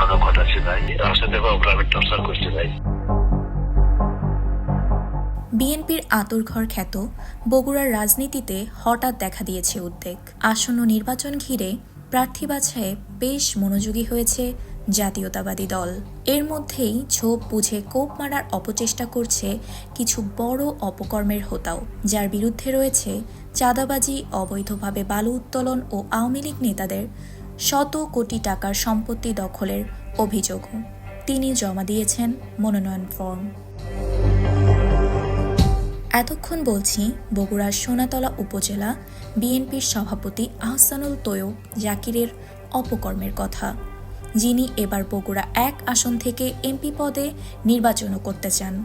ঘটনা ঘটাচ্ছে ভাই। আমার সাথে গ্রামে টর্চার করছে ভাই। বিএনপির আতুরঘর খ্যাত বগুড়ার রাজনীতিতে হঠাৎ দেখা দিয়েছে উদ্বেগ। আসন্ন নির্বাচন ঘিরে প্রার্থী বাছাইয়ে বেশ মনোযোগী হয়েছে জাতীয়তাবাদী দল। এর মধ্যেই ঝোপ বুঝে কোপ মারার অপচেষ্টা করছে কিছু বড় অপকর্মের হোতাও। যার বিরুদ্ধে রয়েছে চাঁদাবাজি, অবৈধভাবে বালু উত্তোলন ও আওয়ামী লীগ নেতাদের শত কোটি টাকার সম্পত্তি দখলের অভিযোগও। তিনি জমা দিয়েছেন মনোনয়ন ফর্ম। এতক্ষণ বলছি, বগুড়ার সোনাতলা উপজেলা বিএনপির সভাপতি আহসানুল তৈয়ব জাকিরের অপকর্মের কথা। যিনি এবার বগুড়া এক আসন থেকে এমপি পদে নির্বাচনও করতে চান।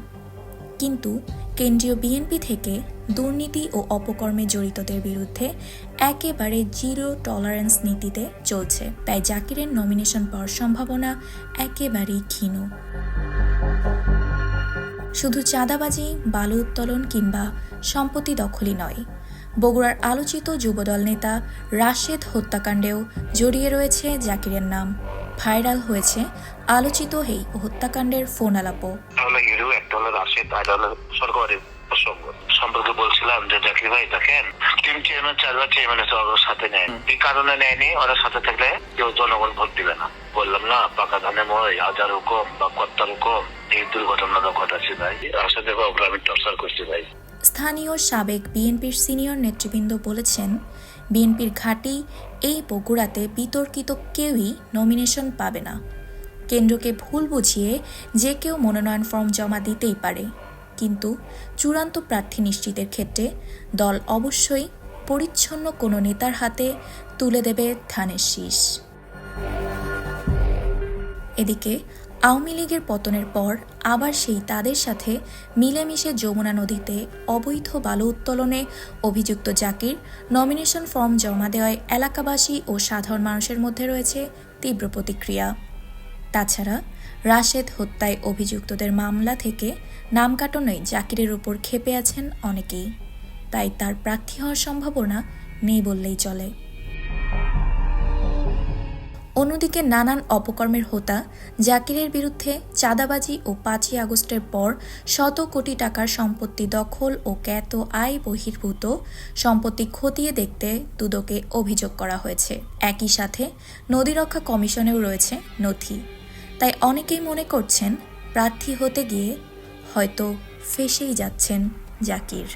কিন্তু কেন্দ্রীয় বিএনপি থেকে দুর্নীতি ও অপকর্মে জড়িতদের বিরুদ্ধে একেবারে জিরো টলারেন্স নীতিতে চলছে। তাই জাকিরের নমিনেশন পাওয়ার সম্ভাবনা একেবারেই ক্ষীণ। শুধু চাঁদাবাজি, বালু উত্তোলন কিংবা সম্পত্তি দখলই নয়, বগুড়ার আলোচিত যুবদল নেতা রাশেদ হত্যাকাণ্ডেও জড়িয়ে রয়েছে জাকিরের নাম। ভাইরাল হয়েছে আলোচিত এই হত্যাকাণ্ডের ফোন আলাপও সম্পর্কে বলছিলাম যে জাকির ভাই দেখেন টিম চেয়ারম্যান চারবার সাথে নেয়। এই কারণে নেয়নি ওরা সাথে থাকলে কেউ জনগণ ভোট দিবে না। বললাম না পাকা ধানে মই হাজার হুকুম বা কর্তার হুকুম এই দুর্ঘটনা ঘটাচ্ছে ভাই। টর্চার করছে ভাই। স্থানীয় সাবেক বিএনপির সিনিয়র নেতৃবৃন্দ বলেছেন বিএনপির ঘাঁটি এই বগুড়াতে বিতর্কিত কেউই নমিনেশন পাবে না। কেন্দ্রকে ভুল বুঝিয়ে যে কেউ মনোনয়ন ফর্ম জমা দিতেই পারে। কিন্তু চূড়ান্ত প্রার্থী নিশ্চিতের ক্ষেত্রে দল অবশ্যই পরিচ্ছন্ন কোনো নেতার হাতে তুলে দেবে ধানের শীষ। এদিকে আওয়ামী লীগের পতনের পর আবার সেই তাদের সাথে মিলেমিশে যমুনা নদীতে অবৈধ বালু উত্তোলনে অভিযুক্ত জাকির নমিনেশন ফর্ম জমা দেওয়ায় এলাকাবাসী ও সাধারণ মানুষের মধ্যে রয়েছে তীব্র প্রতিক্রিয়া। তাছাড়া রাশেদ হত্যায় অভিযুক্তদের মামলা থেকে নাম কাটানোয় জাকিরের উপর ক্ষেপে আছেন অনেকেই। তাই তার প্রার্থী হওয়ার সম্ভাবনা নেই বললেই চলে। অন্যদিকে নানান অপকর্মের হোতা, জাকিরের বিরুদ্ধে চাঁদাবাজি ও পাঁচই আগস্টের পর শত কোটি টাকার সম্পত্তি দখল ও জ্ঞাত আয় বহির্ভূত সম্পত্তি খতিয়ে দেখতে দুদকে অভিযোগ করা হয়েছে। একই সাথে নদী রক্ষা কমিশনেও রয়েছে নথি। তাই অনেকেই মনে করছেন প্রার্থী হতে গিয়ে হয়তো ফেসেই যাচ্ছেন জাকির।